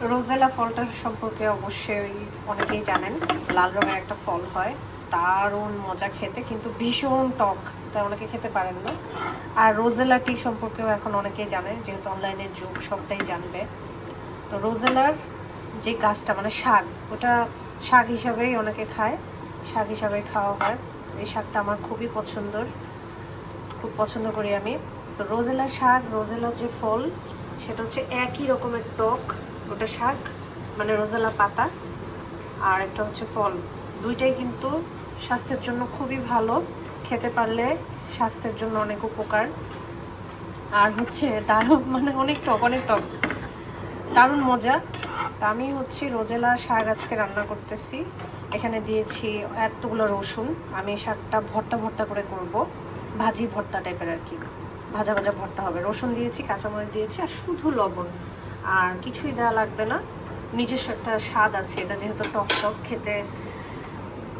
Rosella ফলটা সম্পর্কে অবশ্যই অনেকেই জানেন। লাল রঙের একটা ফল হয়। দারুণ মজা খেতে, কিন্তু ভীষণ টক। তাই অনেকে খেতে পারেন না। আর রোজেলা টি সম্পর্কেও এখন অনেকেই জানে, যেহেতু অনলাইনের যুগ, সবটাই জানবে। তো রোজেলার যে গাছটা মানে শাক, ওটা শাক হিসাবেই অনেকে খায়। শাক হিসাবে খাওয়া হয়। এই শাকটা আমার খুবই পছন্দর। খুব পছন্দ করি আমি। তো রোজেলা শাক রোজেলা যে ফল, সেটা হচ্ছে একই রকমের টক। ওটা শাক মানে রোজেলা পাতা আর একটা হচ্ছে ফল। দুইটাই কিন্তু স্বাস্থ্যের জন্য খুবই ভালো। খেতে পারলে স্বাস্থ্যের জন্য অনেক উপকার। আর হচ্ছে দারুণ মানে অনেক টক অনেক টক। দারুণ মজা। তা আমি হচ্ছে রোজেলা শাক আজকে রান্না করতেছি। এখানে দিয়েছি এতগুলো রসুন। আমি শাকটা ভর্তা ভর্তা করে করব। ভাজি ভর্তা টাইপের আর কি। ভাজা ভাজা ভর্তা হবে। রসুন দিয়েছি, কাঁচামরিচ দিয়েছি আর শুধু লবণ। আর কিছুই দেওয়া লাগবে না। নিজস্ব একটা স্বাদ আছে, এটা যেহেতু টক টক খেতে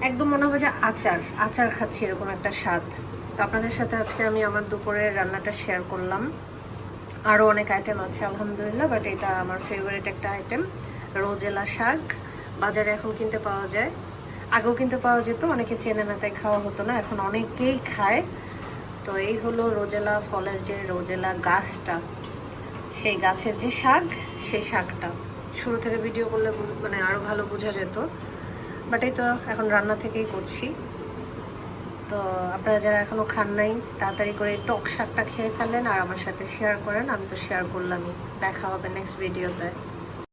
একদম মনে হবে যে আচার আচার খাচ্ছি এরকম একটা স্বাদ। তো আপনাদের সাথে আজকে আমি আমার দুপুরের রান্নাটা শেয়ার করলাম। আরও অনেক আইটেম আছে, আলহামদুলিল্লাহ বাট এটা আমার ফেভারিট একটা আইটেম রোজেলা শাক। বাজারে এখন কিনতে পাওয়া যায়। আগেও কিনতে পাওয়া যেত, অনেকে চেনে না, তাই খাওয়া হতো না, এখন অনেকেই খায়। তো এই হলো রোজেলা, ফলের যে রোজেলা গাছটা। সেই গাছের যে শাক, সেই শাকটা। শুরু থেকে ভিডিও করলে মানে আরও ভালো বোঝা যেত। বাট এই তো এখন রান্না থেকেই করছি। তো আপনারা যারা এখনও খান নাই, তাড়াতাড়ি করে টক শাকটা খেয়ে ফেলেন আর আমার সাথে শেয়ার করেন। আমি তো শেয়ার করলামই। দেখা হবে নেক্সট ভিডিওতে